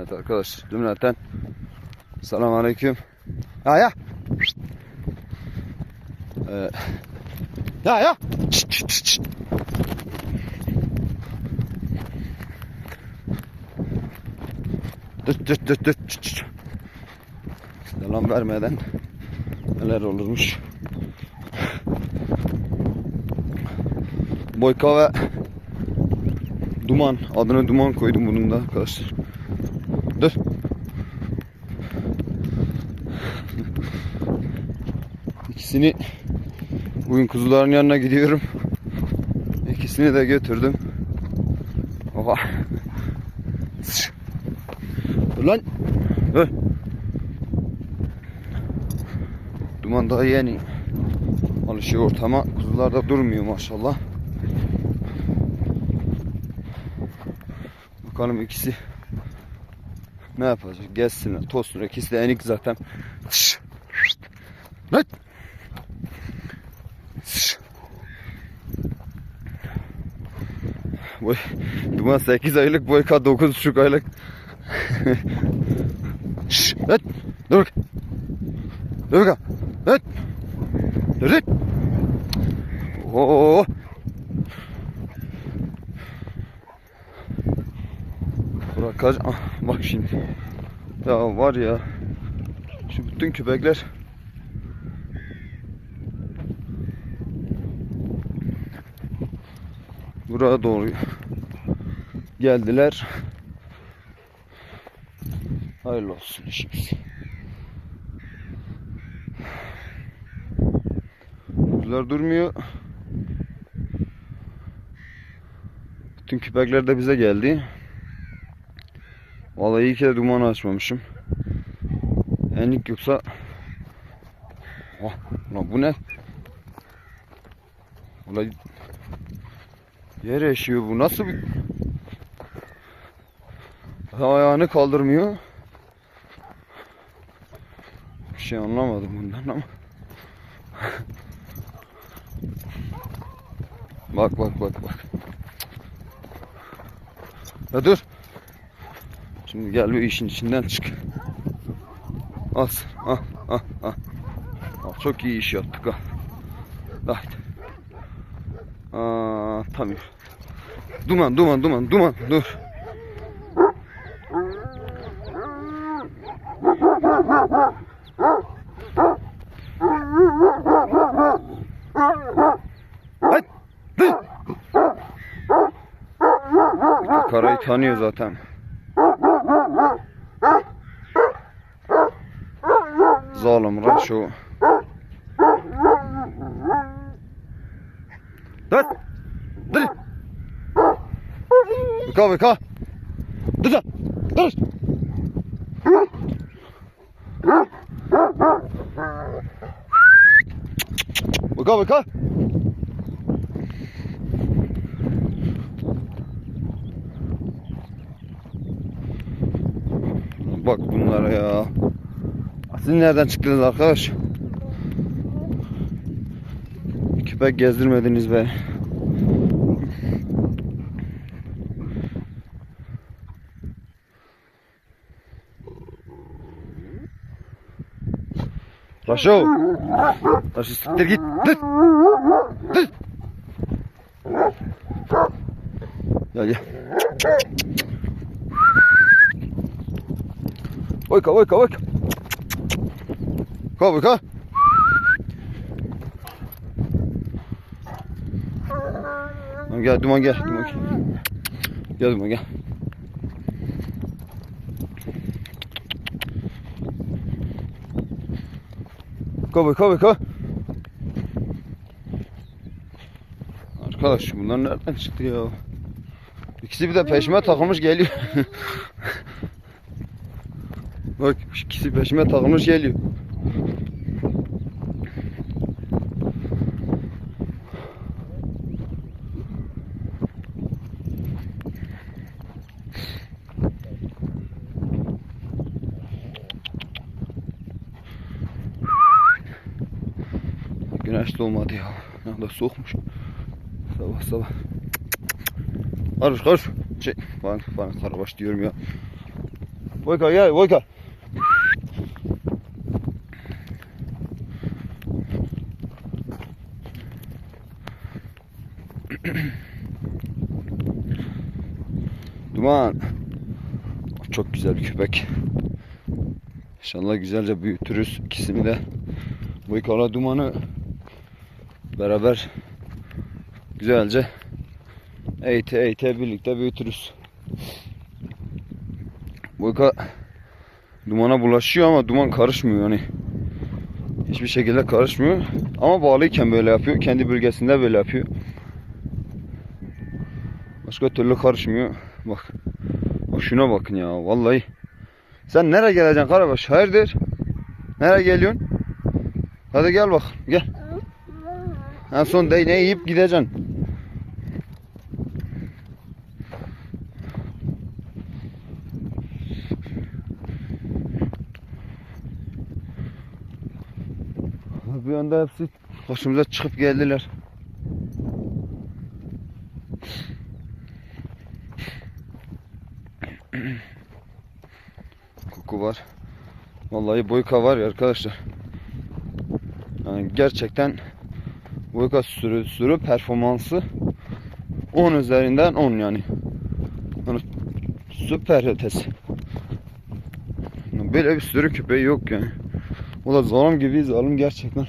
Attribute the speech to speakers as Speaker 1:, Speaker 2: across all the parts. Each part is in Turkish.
Speaker 1: Evet arkadaşlar cümleten Selamun Aleyküm. Ya ya. Ee, ya ya. Şşt, şşt, şşt. Dıt dıt dıt dıt. Şşt, şşt. Selam vermeden neler olurmuş. Boyka ve Duman. Adını Duman koydum bunun da arkadaşlar. Dur. İkisini bugün kuzuların yanına gidiyorum. İkisini de götürdüm. Oha. Lan. Dur. Duman daha yeni alışıyor ortama. Kuzular da durmuyor maşallah. Bakalım ikisi ne yapacak? Gezsinler, tozsunlar. İkisi de enik zaten. Şşş. Boy, Duman 8 aylık, Boyka 9,5 aylık. Şşş. Lan. Dur bak. Dur bakalım. Lan. Dur dur. Oo. Burak kaç... Ah, bak şimdi. Ya var ya. Şu bütün köpekler buraya doğru geldiler. Hayırlı olsun işimiz. Kuzular durmuyor. Bütün köpekler de bize geldi. Vallahi iyi ki de dumanı açmamışım. Enlik yoksa... Oh, lan bu ne? Ulan yer eşiyor bu. Nasıl bir... Ayağını kaldırmıyor. Bir şey anlamadım bundan ama. bak bak bak bak. Ya dur. Şimdi gel bir işin içinden çık. Al sen, al al al. Al, Çok iyi iş yaptık ha. Haydi. Aa, tamam. Duman duman duman duman dur. Haydi. Karayı tanıyor zaten. Zalim Raşo. Dur. Dur. Vika vika. Dur. Dur. Dur. Vika vika. Bak bunlara ya. Siz nereden çıktınız arkadaş? Köpek gezdirmediniz be. Raşo. Raşo siktir git. Dur. Dur. Gel gel. Oyka oyka oyka. Kom, oyka. Tamam, Gel duman gel. Duman gel. Gel duman gel. Koy koy koy. Arkadaş bunlar nereden çıktı ya? İkisi bir de peşime takılmış geliyor. Bak ikisi peşime takılmış geliyor. Güneş doğmadı ya. Ne da soğukmuş. Sabah sabah. Karış karış. Şey, bana, bana karabaş diyorum ya. Boyka gel Boyka. Duman. Çok güzel bir köpek. İnşallah güzelce büyütürüz ikisini de. Boykala dumanı beraber güzelce eğite eğite birlikte büyütürüz. Boyka dumana bulaşıyor ama duman karışmıyor yani. Hiçbir şekilde karışmıyor. Ama bağlıyken böyle yapıyor. Kendi bölgesinde böyle yapıyor. Başka türlü karışmıyor. Bak şuna bakın ya. Vallahi. Sen nereye geleceksin Karabaş? Hayırdır? Nereye geliyorsun? Hadi gel bak. Gel. En son değneği yiyip gideceksin. Bir anda hepsi başımıza çıkıp geldiler. Koku var. Vallahi boyka var ya arkadaşlar. Yani gerçekten boyka sürü, sürü performansı 10 üzerinden 10 yani. yani süper ötesi. Böyle bir sürü köpeği yok yani. O da zalim gibi zalim gerçekten.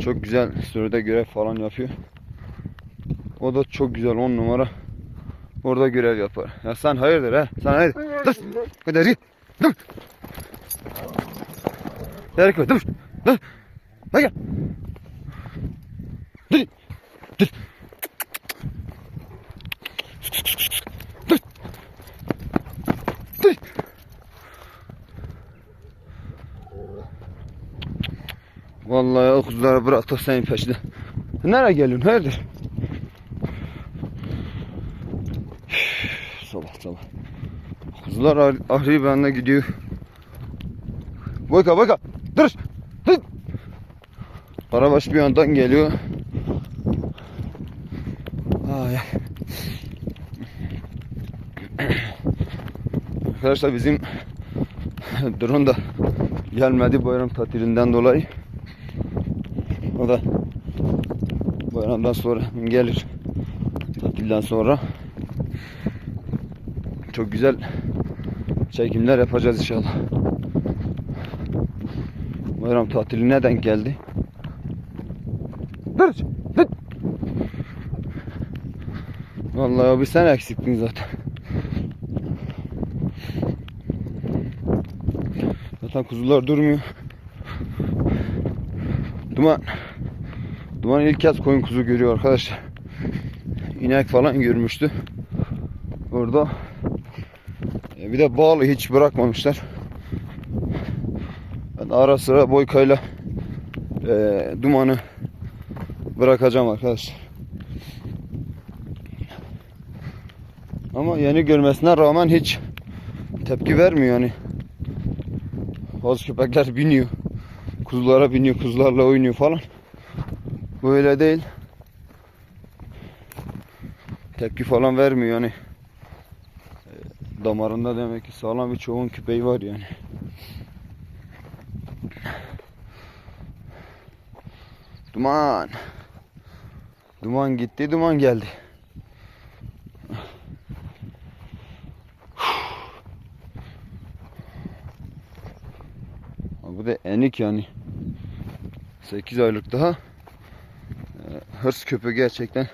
Speaker 1: Çok güzel sürüde görev falan yapıyor. O da çok güzel 10 numara. Orada görev yapar. Ya sen hayırdır ha? Sen hayırdır? Dur. Hadi. Dur. Koy. Dur. Dur. Hadi gel. Dur. Dur. Dur. Dur. Vallahi o kuzuları bıraktık senin peşinde. Nereye geliyorsun? Hayırdır? sabah sabah. Kuzular ah- ahri bende gidiyor. Boyka boyka. Dur. Dur. Bir yandan geliyor. Ay. Arkadaşlar bizim drone da gelmedi bayram tatilinden dolayı. O da bayramdan sonra gelir. Tatilden sonra. Çok güzel çekimler yapacağız inşallah. Bayram tatiline denk geldi. Dur! Vallahi abi sen eksiktin zaten. Zaten kuzular durmuyor. Duman. Duman ilk kez koyun kuzu görüyor arkadaşlar. İnek falan görmüştü. Orada. E, Bir de bağlı hiç bırakmamışlar. Ben ara sıra boykayla e, dumanı bırakacağım arkadaşlar. Ama yeni görmesine rağmen hiç tepki vermiyor yani. Bazı köpekler biniyor. Kuzulara biniyor, kuzularla oynuyor falan. Böyle değil. Tepki falan vermiyor yani. E, Damarında demek ki sağlam bir çoğun köpeği var yani. Duman. Duman gitti, duman geldi. Ha, Bu da enik yani. 8 aylık daha. Ee, Hırs köpeği gerçekten.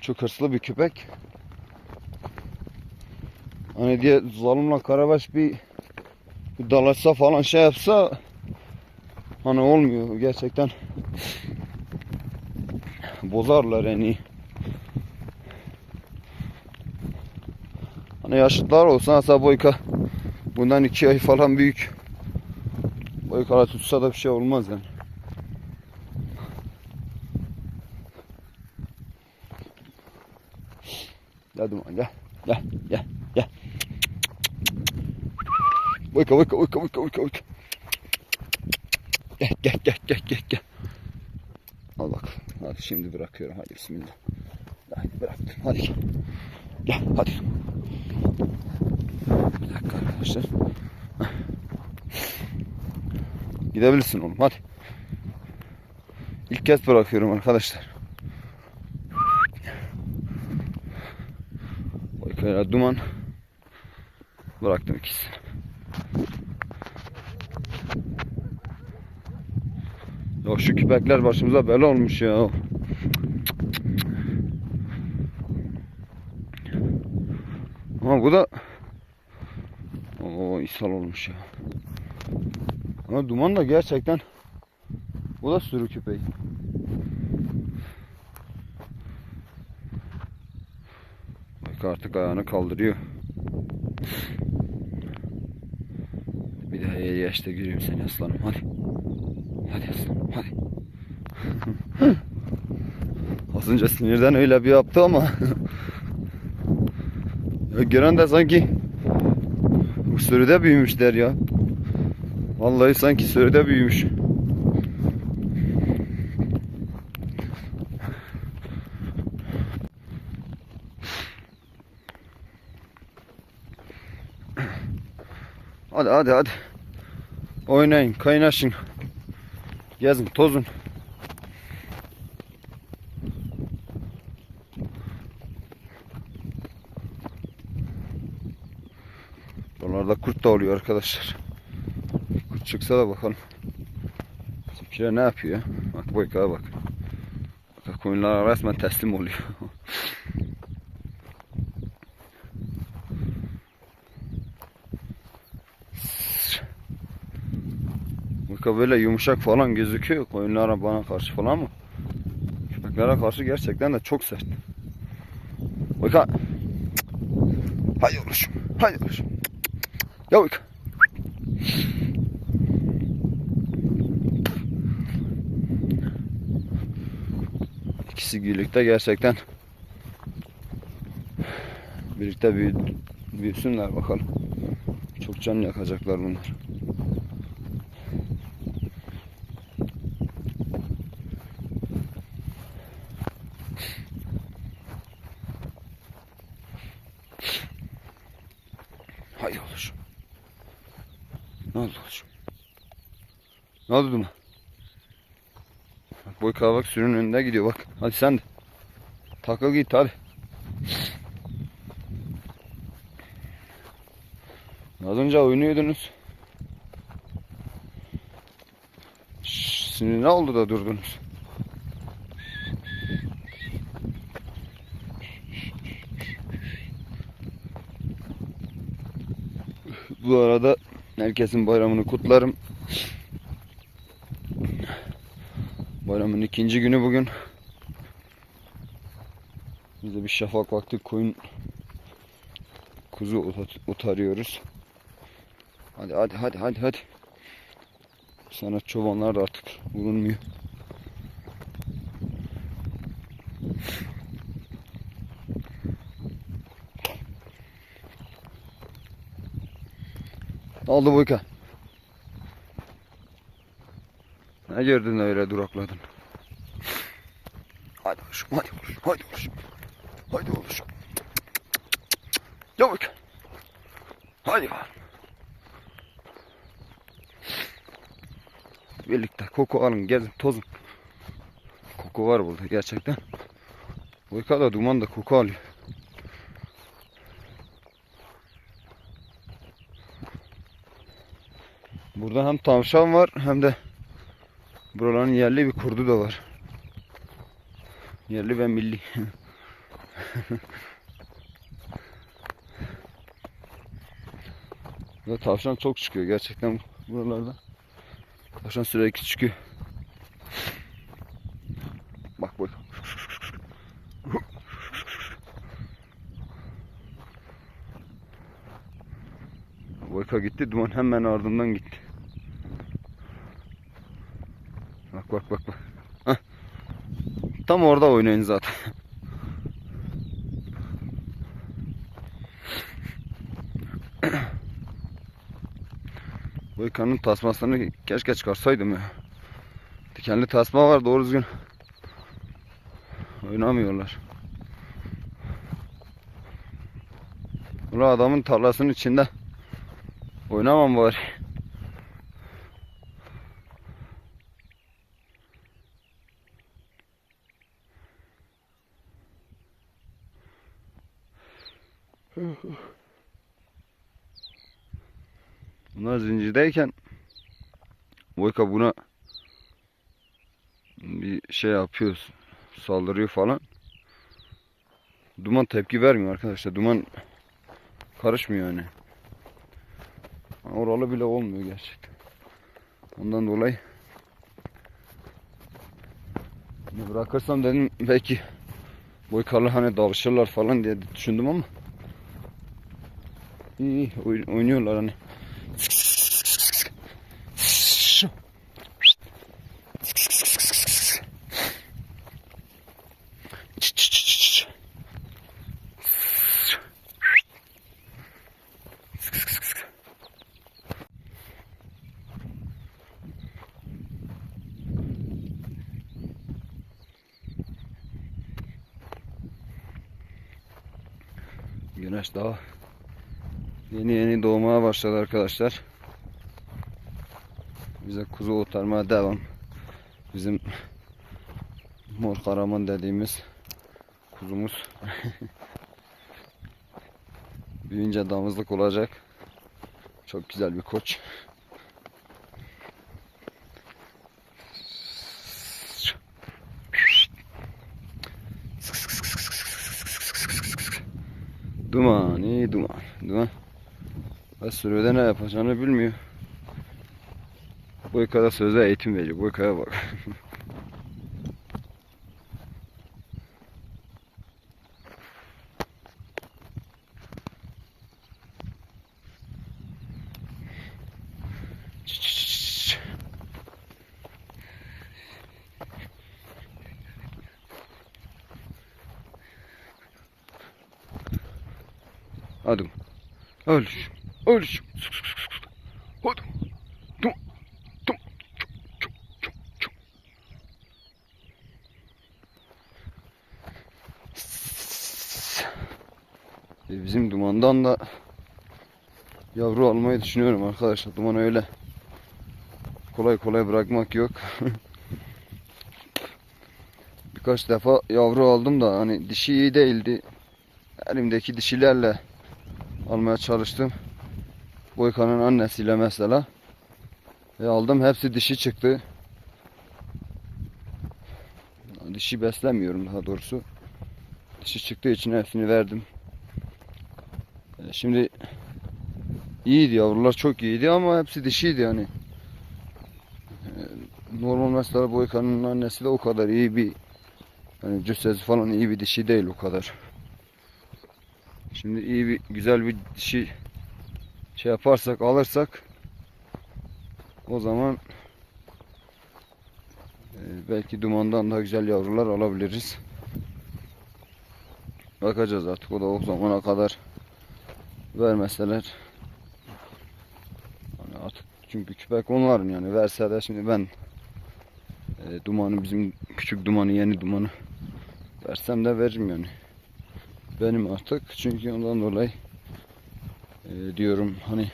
Speaker 1: Çok hırslı bir köpek. Hani diye zalimle karabaş bir, bir dalaşsa falan şey yapsa hani olmuyor gerçekten bozarlar yani. Hani yaşıtlar olsa mesela boyka bundan iki ay falan büyük boykala tutsa da bir şey olmaz yani. Gel Duman gel. Gel gel gel. Boyka boyka boyka boyka boyka boyka. Gel gel gel gel gel gel. Al bak. Hadi şimdi bırakıyorum. Hadi bismillah. Hadi bıraktım. Hadi gel. Gel hadi. Bir dakika arkadaşlar. Heh. Gidebilirsin oğlum hadi. İlk kez bırakıyorum arkadaşlar. Baykayla duman. Bıraktım ikisini. Ya şu küpekler başımıza bela olmuş ya. Ama bu da o ishal olmuş ya. Ama duman da gerçekten bu da sürü köpeği. Bak artık ayağını kaldırıyor. Bir daha iyi yaşta göreyim seni aslanım hadi. Hadi aslanım hadi. Az önce sinirden öyle bir yaptı ama ya gören de sanki bu sürüde büyümüşler ya. Vallahi sanki sürüde büyümüş. Hadi hadi hadi. Oynayın, kaynaşın. Gezin, tozun. Buralarda kurt da oluyor arkadaşlar. Çıksa da bakalım. Bizimkiler ne yapıyor? Bak boykaya bak. Bak koyunlar resmen teslim oluyor. Boyka böyle yumuşak falan gözüküyor koyunlara bana karşı falan mı? Köpeklere karşı gerçekten de çok sert. Boyka. Hadi oluşum. Hadi oluşum. Ya Boyka. İkisi birlikte gerçekten birlikte büyü, büyüsünler bakalım. Çok can yakacaklar bunlar. Hay oluşum. Ne oldu oluşum? Ne oldu Duman? Bak boy bak sürünün önünde gidiyor bak. Hadi sen de. Takıl git hadi. Az önce oynuyordunuz. Şimdi ne oldu da durdunuz? Bu arada herkesin bayramını kutlarım. Bayramın ikinci günü bugün. Biz de bir şafak vakti koyun kuzu otarıyoruz. Hadi hadi hadi hadi hadi. Sana çobanlar da artık bulunmuyor. Ne oldu Boyka? Ne gördün öyle durakladın? Hadi oluşum, hadi oluşum, hadi oluşum. Hadi oluşum. Ya Boyka. Hadi bakalım. Birlikte koku alın, gezin, tozun. Koku var burada gerçekten. Boyka da duman da koku alıyor. Burada hem tavşan var hem de buraların yerli bir kurdu da var. Yerli ve milli. Burada tavşan çok çıkıyor gerçekten buralarda. Tavşan sürekli çıkıyor. Bak bak. Boyka gitti, duman hemen ardından gitti. Bak bak bak bak. Tam orada oynayın zaten. Boykanın tasmasını keşke çıkarsaydım ya. Dikenli tasma var doğru düzgün. Oynamıyorlar. Ulan adamın tarlasının içinde. Oynamam bari. Zincirdeyken Boyka buna bir şey yapıyor, saldırıyor falan. Duman tepki vermiyor arkadaşlar. Duman karışmıyor yani. Oralı bile olmuyor gerçekten. Ondan dolayı bırakırsam dedim belki boykarlı hani dalışırlar falan diye düşündüm ama iyi iyi oyn- oynuyorlar hani. Güneş daha yeni yeni doğmaya başladı arkadaşlar. Bize kuzu otarmaya devam. Bizim mor karaman dediğimiz kuzumuz. Büyüyünce damızlık olacak. Çok güzel bir koç. Duman, iyi duman. Duman. Ve ne yapacağını bilmiyor. Boyka'da sözde eğitim veriyor. Boyka'ya bak. Hadi. Ölüş. Ölüş. Hadi. Dum. Dum. Çuk, çuk, çuk, çuk. E, Bizim dumandan da yavru almayı düşünüyorum arkadaşlar. Duman öyle kolay kolay bırakmak yok. Birkaç defa yavru aldım da hani dişi iyi değildi. Elimdeki dişilerle almaya çalıştım. Boykanın annesiyle mesela. Ve aldım hepsi dişi çıktı. Dişi beslemiyorum daha doğrusu. Dişi çıktığı için hepsini verdim. E, Şimdi iyiydi yavrular çok iyiydi ama hepsi dişiydi yani. E, Normal mesela Boykan'ın annesi de o kadar iyi bir yani cüssesi falan iyi bir dişi değil o kadar. Şimdi iyi bir güzel bir dişi şey yaparsak alırsak o zaman e, belki dumandan daha güzel yavrular alabiliriz. Bakacağız artık o da o zamana kadar vermeseler. Hani artık çünkü küpek onların yani verse de şimdi ben e, dumanı bizim küçük dumanı yeni dumanı versem de veririm yani benim artık çünkü ondan dolayı e, diyorum hani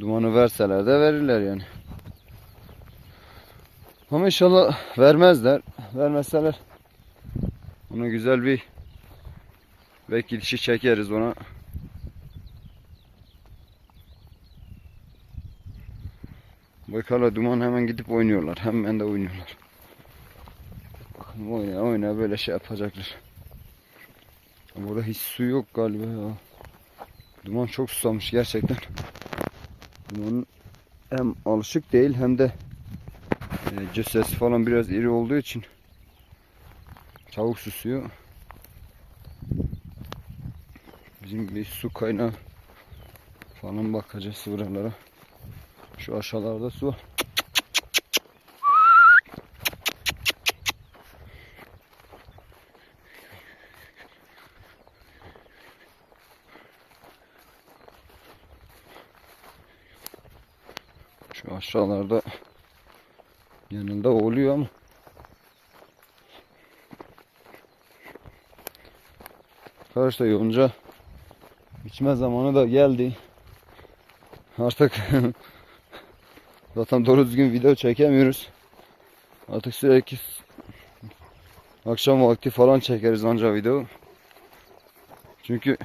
Speaker 1: dumanı verseler de verirler yani. Ama inşallah vermezler. Vermezseler ona güzel bir belki çekeriz ona. Bakalım duman hemen gidip oynuyorlar. Hemen de oynuyorlar. Oyna oyna böyle şey yapacaklar. Burada hiç su yok galiba ya. Duman çok susamış gerçekten. Duman hem alışık değil hem de e, cesesi falan biraz iri olduğu için çabuk susuyor. Bizim bir su kaynağı falan bakacağız buralara. Şu aşağılarda su var. Şu aşağılarda yanında oluyor ama Arkadaşlar yonca İçme zamanı da geldi. Artık zaten doğru düzgün video çekemiyoruz. Artık sürekli akşam vakti falan çekeriz anca video. Çünkü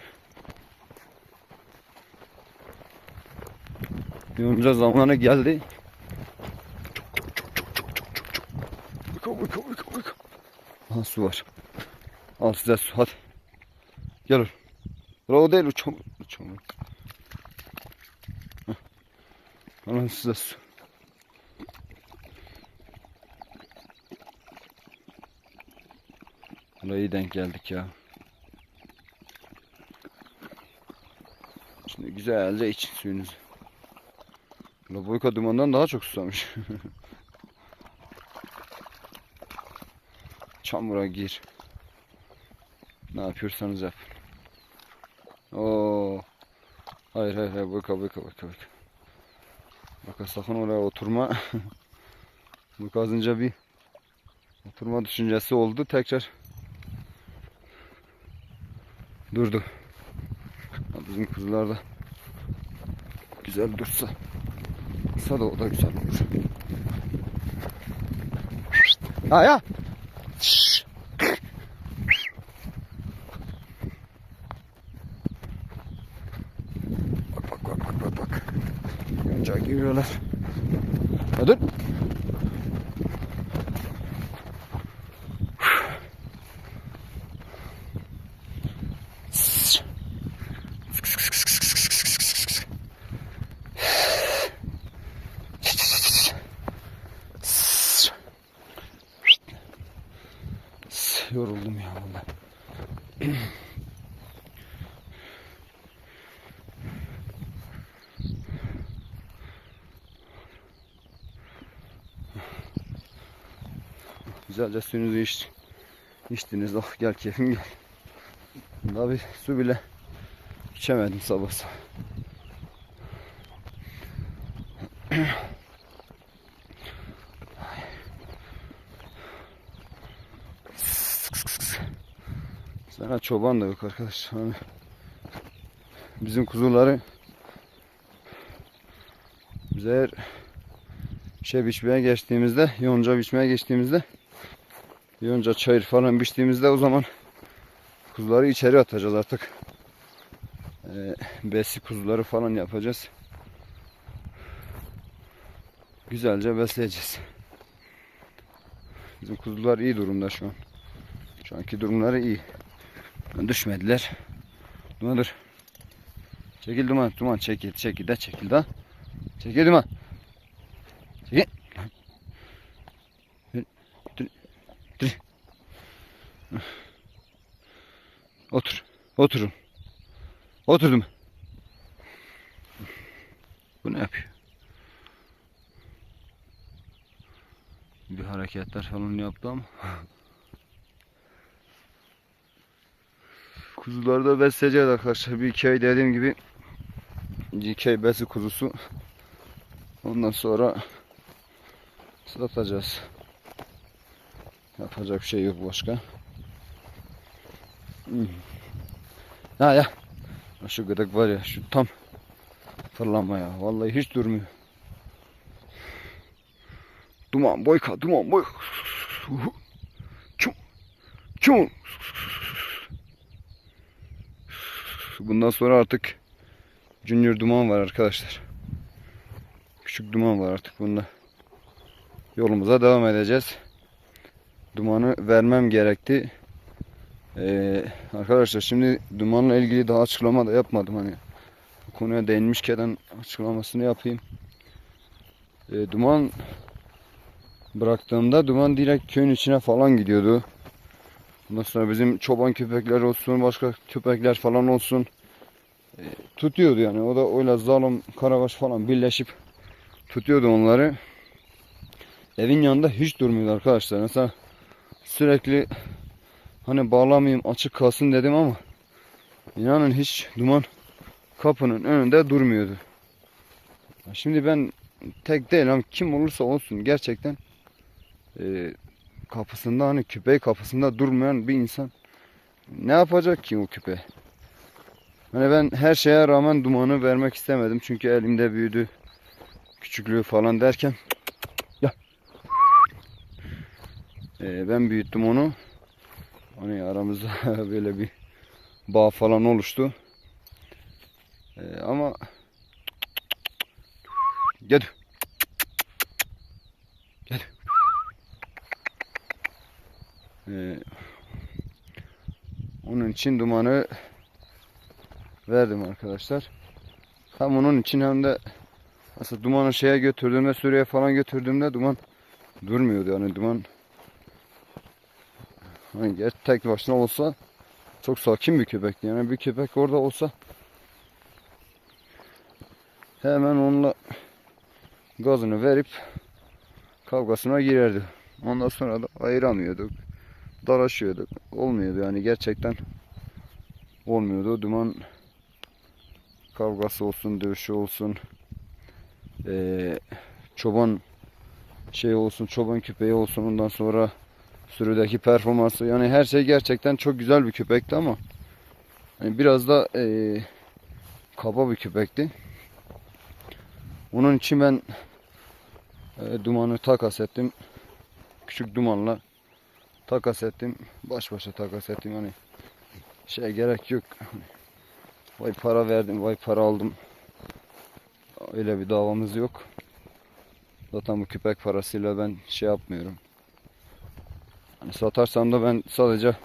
Speaker 1: Yonca zamanı geldi. Aha su var. Al size su hadi. Gel oğlum. Ula o değil uçam. Uçam. Alın size su. İyi denk geldik ya. Şimdi güzelce için suyunuzu. Ula boyka dumandan daha çok susamış. Çamura gir. Ne yapıyorsanız yapın. Oo. Hayır hayır hayır boyka boyka boyka boyka. Baka sakın oraya oturma. Bu az önce bir oturma düşüncesi oldu. Tekrar durdu. Bizim kuzular da güzel dursa. Dursa da o da güzel olur. Ha ya. Bak bak bak bak bak. Yonca giriyorlar. Ha dur. Yoruldum ya vallahi. Güzelce suyunuzu iç, içtiniz. Oh gel keyfim gel. Daha bir su bile içemedim sabah sabah. Sana çoban da yok arkadaş. Hani bizim kuzuları bize şey biçmeye geçtiğimizde, yonca biçmeye geçtiğimizde yonca çayır falan biçtiğimizde o zaman kuzuları içeri atacağız artık. Ee, besi kuzuları falan yapacağız. Güzelce besleyeceğiz. Bizim kuzular iyi durumda şu an. Şu anki durumları iyi. Düşmediler. Duman dur. Çekil duman. Duman çekil. Çekil de çekil de. Çekil duman. Çekil. Dur. Dur. Dur. Otur. Oturun. Oturdum. Bu ne yapıyor? Bir hareketler falan yaptı ama. Kuzuları da besleyeceğiz arkadaşlar. Bir iki ay dediğim gibi iki besi kuzusu. Ondan sonra satacağız. Yapacak bir şey yok başka. Hmm. Ha ya. Şu gıdık var ya şu tam fırlama ya. Vallahi hiç durmuyor. Duman boyka duman boyka. Çum. Çum. Bundan sonra artık Junior duman var arkadaşlar. Küçük duman var artık bunda. Yolumuza devam edeceğiz. Dumanı vermem gerekti. Ee, arkadaşlar şimdi dumanla ilgili daha açıklama da yapmadım hani. Konuya değinmişken açıklamasını yapayım. Ee, duman bıraktığımda duman direkt köyün içine falan gidiyordu. Ondan sonra bizim çoban köpekler olsun, başka köpekler falan olsun e, tutuyordu yani. O da öyle zalim, karabaş falan birleşip tutuyordu onları. Evin yanında hiç durmuyordu arkadaşlar. Mesela sürekli hani bağlamayayım açık kalsın dedim ama inanın hiç duman kapının önünde durmuyordu. Şimdi ben tek değilim kim olursa olsun gerçekten e, kapısında hani köpeği kapısında durmayan bir insan ne yapacak ki o köpeğe? Hani ben her şeye rağmen dumanı vermek istemedim. Çünkü elimde büyüdü. Küçüklüğü falan derken. Ya. Ee, ben büyüttüm onu. Hani aramızda böyle bir bağ falan oluştu. Ee, ama Gel. Gel. Ee, onun için dumanı verdim arkadaşlar. Hem onun için hem de aslında dumanı şeye götürdüğümde Suriye falan götürdüğümde duman durmuyordu yani duman hani ger- tek başına olsa çok sakin bir köpek yani bir köpek orada olsa hemen onunla gazını verip kavgasına girerdi. Ondan sonra da ayıramıyorduk. Dalaşıyorduk. Olmuyordu yani gerçekten olmuyordu. Duman kavgası olsun, dövüşü olsun, eee, çoban şey olsun, çoban köpeği olsun ondan sonra sürüdeki performansı yani her şey gerçekten çok güzel bir köpekti ama hani biraz da eee, kaba bir köpekti. Onun için ben e, dumanı takas ettim. Küçük dumanla takas ettim. Baş başa takas ettim. Hani şey gerek yok. Vay para verdim, vay para aldım. Öyle bir davamız yok. Zaten bu köpek parasıyla ben şey yapmıyorum. Hani satarsam da ben sadece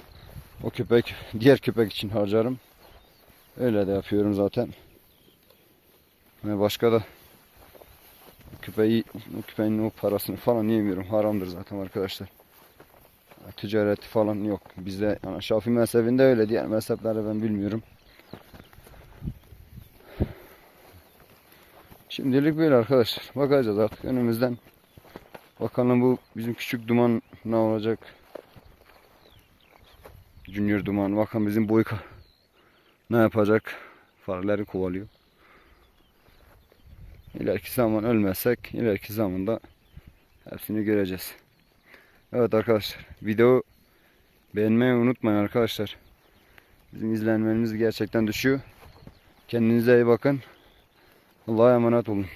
Speaker 1: o köpek diğer köpek için harcarım. Öyle de yapıyorum zaten. Hani başka da köpeği, o köpeğin o parasını falan yemiyorum. Haramdır zaten arkadaşlar. Ticareti falan yok. Bizde yani Şafii mezhebinde öyle. Diğer mezheplerde ben bilmiyorum. Şimdilik böyle arkadaşlar. Bakacağız artık önümüzden. Bakalım bu bizim küçük duman ne olacak? Junior duman. Bakın bizim boyka ne yapacak? Fareleri kovalıyor. İleriki zaman ölmezsek ileriki zamanda hepsini göreceğiz. Evet arkadaşlar video beğenmeyi unutmayın arkadaşlar. Bizim izlenmemiz gerçekten düşüyor. Kendinize iyi bakın. Allah'a emanet olun.